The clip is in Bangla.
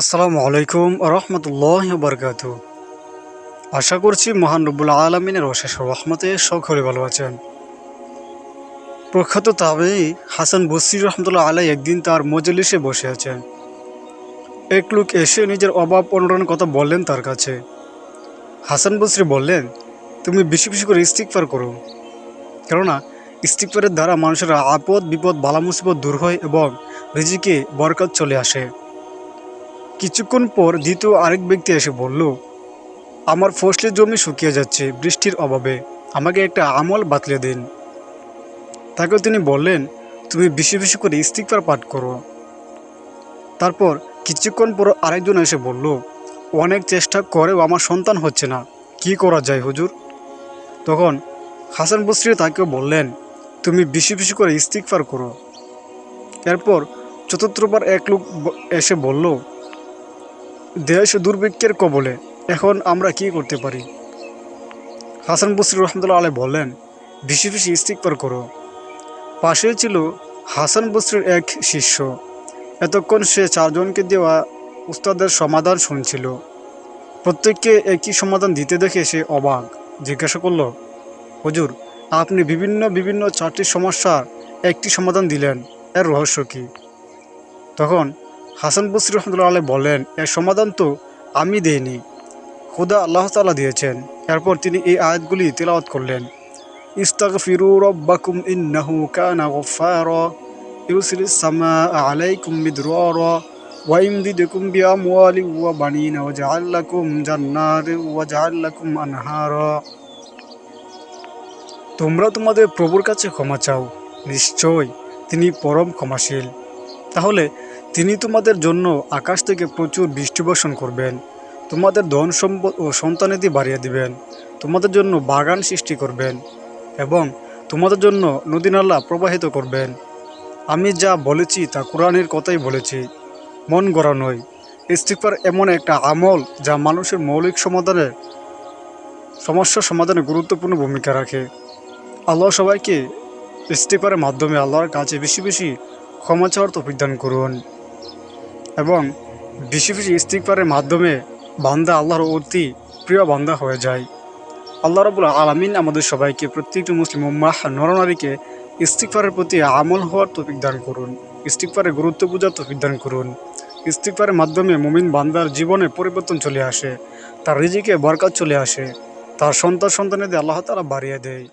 আসসালামু আলাইকুম রহমতুল্লাহ বরকাত আশা করছি মহান রব্বুল আলমিনের অশেষ রহমতে সকলে ভালো আছেন। প্রখ্যাত তাবেই হাসান বসির রহমতুল্লাহ আলাই একদিন তার মজলিসে বসে আছেন। এক লোক এসে নিজের অভাব অনটনের কথা বললেন তার কাছে। হাসান বসরি বললেন, তুমি বেশি বেশি করে ইস্তিকফার করো। কেননা ইস্তিকফারের দ্বারা মানুষের আপদ বিপদ বালা মুসিবত দূর হয় এবং রিজিকে বরকত চলে আসে। কিছুক্ষণ পর দ্বিতীয় আরেক ব্যক্তি এসে বলল, আমার ফসলের জমি শুকিয়ে যাচ্ছে, বৃষ্টির অভাবে। আমাকে একটা আমল বাতলে দিন। তাকেও তিনি বললেন, তুমি বেশি বেশি করে ইস্তিকবার পাঠ করো। তারপর কিছুক্ষণ পর আরেকজন এসে বলল, অনেক চেষ্টা করেও আমার সন্তান হচ্ছে না। কি করা যায় হুজুর? তখন হাসান বসরি তাকেও বললেন, তুমি বেশি বেশি করে ইস্তিকফার করো। এরপর চতুর্থবার এক লোক এসে বলল দেশ দুর্ভিক্ষের কবলে। এখন আমরা কি করতে পারি? হাসান বসরি রহমতুল্লাহ আলাই বললেন, বেশি বেশি ইস্তিকবার করো। পাশে ছিল হাসান বসরির এক শিষ্য। এতক্ষণ সে চারজনকে দেওয়া উস্তাদের সমাধান শুনছিল। প্রত্যেককে একই সমাধান দিতে দেখে সে অবাক। জিজ্ঞাসা করল, হজুর, আপনি বিভিন্ন বিভিন্ন চারটি সমস্যার একটি সমাধান দিলেন, এর রহস্য কী? তখন হাসান বসরি রহমতুল্লাহ আলাই বলেন এর সমাধান তো আমি দেইনি। খুদা আল্লাহ তালা দিয়েছেন। এরপর তিনি এই আয়াতগুলি তেলাওয়াত করলেন। ইস্তাগফিরু রব্বাকুম ইন্নাহু কানা গফফারা ইউসিলিস সামাআ আলাইকুম মিদরারা, ওয়া ইমদিদকুম বিআমওয়ালিন ওয়া বানিনা ওয়া জাআল লাকুম জান্নাতিন ওয়া জাআল লাকুম আনহারা। তোমরা তোমাদের প্রভুর কাছে ক্ষমা চাও। নিশ্চয় তিনি পরম ক্ষমাশীল। তাহলে তিনি তোমাদের জন্য আকাশ থেকে প্রচুর বৃষ্টি বর্ষণ করবেন। তোমাদের ধন সম্পদ ও সন্তানেদি বাড়িয়ে দিবেন। তোমাদের জন্য বাগান সৃষ্টি করবেন এবং তোমাদের জন্য নদী নালা প্রবাহিত করবেন। আমি যা বলেছি তা কোরআনের কথাই বলেছি। মন গড়া নয়। ইস্তিকফার এমন একটা আমল যা মানুষের মৌলিক সমাধানের সমস্যা সমাধানে গুরুত্বপূর্ণ ভূমিকা রাখে। আল্লাহ সবাইকে ইস্তিকফারের মাধ্যমে আল্লাহর কাছে বেশি বেশি ক্ষমা চাওয়ার দান করুন। এবং বেশি বেশি ইস্তিকবারের মাধ্যমে বান্দা আল্লাহর অতি প্রিয় বান্দা হয়ে যায়। আল্লাহ রাবুল আলমিন আমাদের সবাইকে প্রত্যেকটি মুসলিম উম্মাহ নরনারীকে ইস্তিকবারের প্রতি আমল হওয়ার তৌফিক দান করুন ইস্তিকবারের গুরুত্ব বোঝার তৌফিক দান করুন। ইস্তিকবারের মাধ্যমে মুমিন বান্দার জীবনে পরিবর্তন চলে আসে, তার রিজিকে বরকাত চলে আসে, তার সন্তান সন্তানেদের আল্লাহ তালা বাড়িয়ে দেয়।